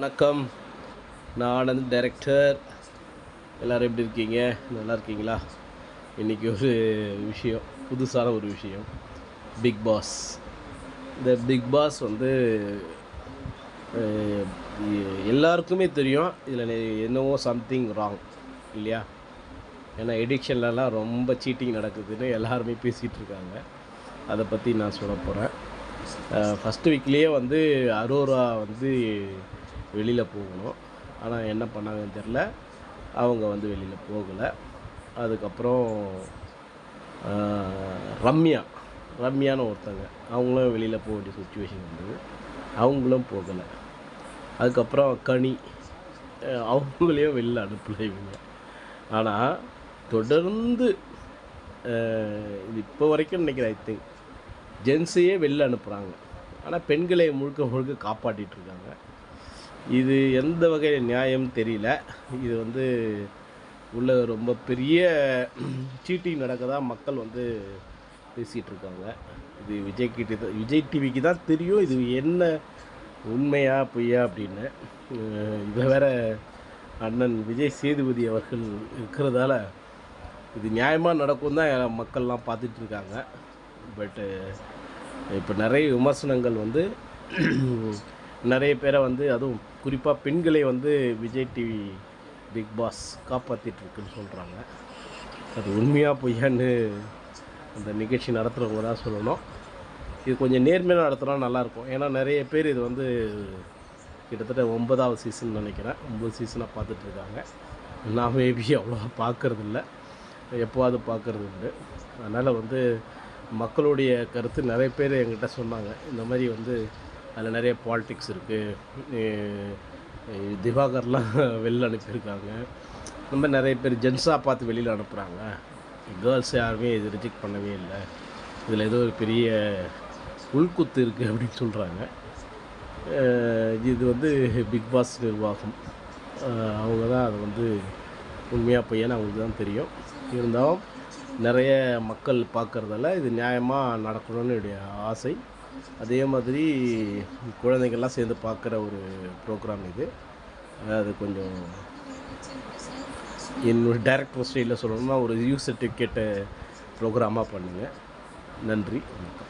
வணக்கம். நான் ஆனந்த் டைரக்டர் எல்லோரும் எப்படி இருக்கீங்க? நல்லா இருக்கீங்களா? இன்றைக்கி ஒரு விஷயம் புதுசான ஒரு விஷயம். பிக் பாஸ் இந்த பிக் பாஸ் வந்து எல்லாருக்குமே தெரியும். இதில் என்னவோ சம்திங் ராங் இல்லையா? ஏன்னா எடிக்ஷன்லலாம் ரொம்ப சீட்டிங் நடக்குதுன்னு எல்லாருமே பேசிகிட்டு இருக்காங்க. அதை பற்றி நான் சொல்ல போகிறேன் ஃபஸ்ட்டு வீக்லேயே வந்து அரோரா வந்து வெளியில் போகணும். ஆனால் என்ன பண்ணாங்கன்னு தெரில அவங்க வந்து வெளியில் போகலை. அதுக்கப்புறம் ரம்யா ரம்யான்னு ஒருத்தங்க. அவங்களும் வெளியில் போக வேண்டிய சுச்சுவேஷன் வந்தது அவங்களும் போகலை. அதுக்கப்புறம் கனி அவங்களையும் வெளில அனுப்பலை இவங்க. ஆனால் தொடர்ந்து இது இப்போ வரைக்கும் நினைக்கிறேன் ஐ திங்க் ஜென்ஸையே வெளில அனுப்புகிறாங்க ஆனால் பெண்களை முழுக்க முழுக்க காப்பாற்றிட்டு இருக்காங்க. இது எந்த வகையில் நியாயம் தெரியல. இது வந்து உள்ள ரொம்ப பெரிய சீட்டிங் நடக்கதா மக்கள் வந்து பேசிகிட்டு இருக்காங்க. இது விஜய் கிட்ட தான் விஜய் டிவிக்கு தான் தெரியும். இது என்ன உண்மையா பொய்யா அப்படின்னு. இதை வேற அண்ணன் விஜய் சேதுபதி அவர்கள் இருக்கிறதால இது நியாயமாக நடக்கும் தான் மக்கள்லாம் பார்த்துட்டு இருக்காங்க. பட்டு இப்போ நிறைய விமர்சனங்கள் வந்து நிறைய பேரை வந்து அதுவும் குறிப்பாக பெண்களை வந்து விஜய் டிவி பிக் பாஸ் காப்பாற்றிட்டுருக்குன்னு சொல்கிறாங்க அது உண்மையாக பொய்யான்னு அந்த நிகழ்ச்சி நடத்துகிறவங்க தான் சொல்லணும். இது கொஞ்சம் நேர்மையாக நடத்தினா நல்லாயிருக்கும் ஏன்னா நிறைய பேர் இது வந்து கிட்டத்தட்ட ஒன்பதாவது சீசன் நினைக்கிறேன். ஒம்பது சீசனாக பார்த்துட்ருக்காங்க நான் மேபி அவ்வளோவா பார்க்கறதில்ல. எப்போவாது பார்க்கறது உண்டு. அதனால் வந்து மக்களுடைய கருத்து நிறைய பேர் என்கிட்ட சொன்னாங்க. இந்த மாதிரி வந்து அதில் நிறைய பாலிட்டிக்ஸ் இருக்குது திவாகர்லாம் வெளில அனுப்பியிருக்காங்க. இந்த மாதிரி நிறைய பேர் ஜென்ஸாக பார்த்து வெளியில் அனுப்புகிறாங்க கேர்ள்ஸ் யாருமே இது ரிஜெக்ட் பண்ணவே இல்லை. இதில் ஏதோ ஒரு பெரிய உள்குத்து இருக்குது அப்படின்னு சொல்கிறாங்க இது வந்து பிக் பாஸ் நிர்வாகம். அவங்க தான் அதை வந்து உண்மையாக பையன் அவங்களுக்கு தான் தெரியும். இருந்தாலும் நிறைய மக்கள் பார்க்குறதால இது நியாயமாக நடக்கணும்னு என்னுடைய ஆசை. அதே மாதிரி குழந்தைங்கள்லாம் சேர்ந்து பார்க்குற ஒரு ப்ரோக்ராம் இது. அது கொஞ்சம் என்னோட டேரக்டர் ஸ்டைலில் சொல்லணும்னா ஒரு யூ சர்டிஃபிகேட்டு ப்ரோக்ராமாக பண்ணுங்கள் நன்றி. வணக்கம்